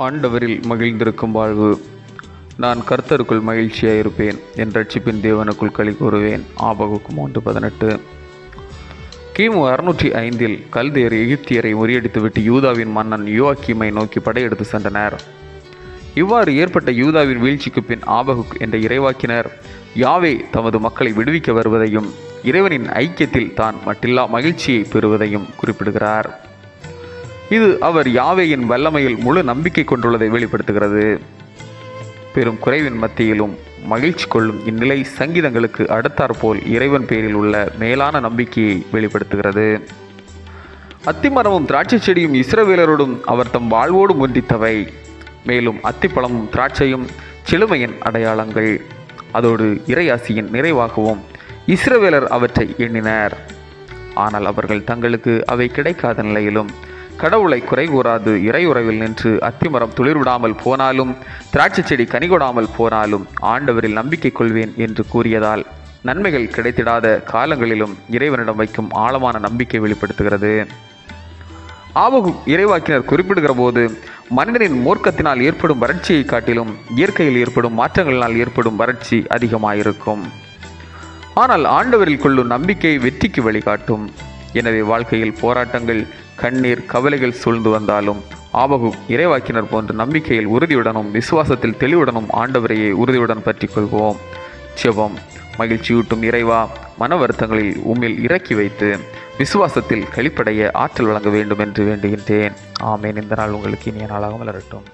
ஆண்டவரில் மகிழ்ந்திருக்கும் வாழ்வு. நான் கர்த்தருக்குள் மகிழ்ச்சியாக இருப்பேன் என் ரட்சிப்பின் தேவனுக்குள் களி கூறுவேன். ஆபகுக்கும் ஒன்று பதினெட்டு. கிமு அறுநூற்றி ஐந்தில் கல்தேர் எகிப்தியரை முறியடித்துவிட்டு யூதாவின் மன்னன் யோக்கிமை நோக்கி படையெடுத்து சென்றனர். இவ்வாறு ஏற்பட்ட யூதாவின் வீழ்ச்சிக்கு பின் ஆபகுக் என்ற இறைவாக்கினர் யாவே தமது மக்களை விடுவிக்க வருவதையும் இறைவனின் ஐக்கியத்தில் தான் மட்டில்லா மகிழ்ச்சியை பெறுவதையும் குறிப்பிடுகிறார். இது அவர் யாவையின் வல்லமையில் முழு நம்பிக்கை கொண்டுள்ளதை வெளிப்படுத்துகிறது. பெரும் குறைவின் மத்தியிலும் மகிழ்ச்சி கொள்ளும் இந்நிலை சங்கீதங்களுக்கு அடுத்தாற்போல் இறைவன் பேரில் உள்ள மேலான நம்பிக்கையை வெளிப்படுத்துகிறது. அத்திமரமும் திராட்சை செடியும் இஸ்ரவேலரோடும் அவர் தம் வாழ்வோடும் முந்தித்தவை. மேலும் அத்திப்பழமும் திராட்சையும் செழுமையின் அடையாளங்கள். அதோடு இறையாசியின் நிறைவாகவும் இஸ்ரவேலர் அவற்றை எண்ணினர். ஆனால் அவர்கள் தங்களுக்கு அவை கிடைக்காத நிலையிலும் கடவுளை குறை கூறாது. இறையுறவில் நின்று அத்திமரம் துளிர்விடாமல் போனாலும் திராட்சை செடி கனிகொடாமல் போனாலும் ஆண்டவரில் நம்பிக்கை கொள்வேன் என்று கூறியதால் நன்மைகள் கிடைத்திடாத காலங்களிலும் இறைவனிடம் வைக்கும் ஆழமான நம்பிக்கை வெளிப்படுத்துகிறது. ஆபகு இறைவாக்கினர் குறிப்பிடுகிற போது மனிதனின் மூர்க்கத்தினால் ஏற்படும் வறட்சியை காட்டிலும் இயற்கையில் ஏற்படும் மாற்றங்களினால் ஏற்படும் வறட்சி அதிகமாயிருக்கும். ஆனால் ஆண்டவரில் கொள்ளும் நம்பிக்கை வெற்றிக்கு வழிகாட்டும். எனவே வாழ்க்கையில் போராட்டங்கள் கண்ணீர் கவலைகள் சூழ்ந்து வந்தாலும் ஆபகம் இறைவாக்கினர் போன்ற நம்பிக்கையில் உறுதியுடனும் விசுவாசத்தில் தெளிவுடனும் ஆண்டவரையே உறுதியுடன் பற்றி கொள்வோம் சிவம் மகிழ்ச்சியூட்டும் இறைவா மன வருத்தங்களில் உம்மில் இறக்கி வைத்து விசுவாசத்தில் கழிப்படைய ஆற்றல் வழங்க வேண்டும் என்று வேண்டுகின்றேன். ஆமேன். இந்த நாள் உங்களுக்கு இனிய நாளாக மலரட்டும்.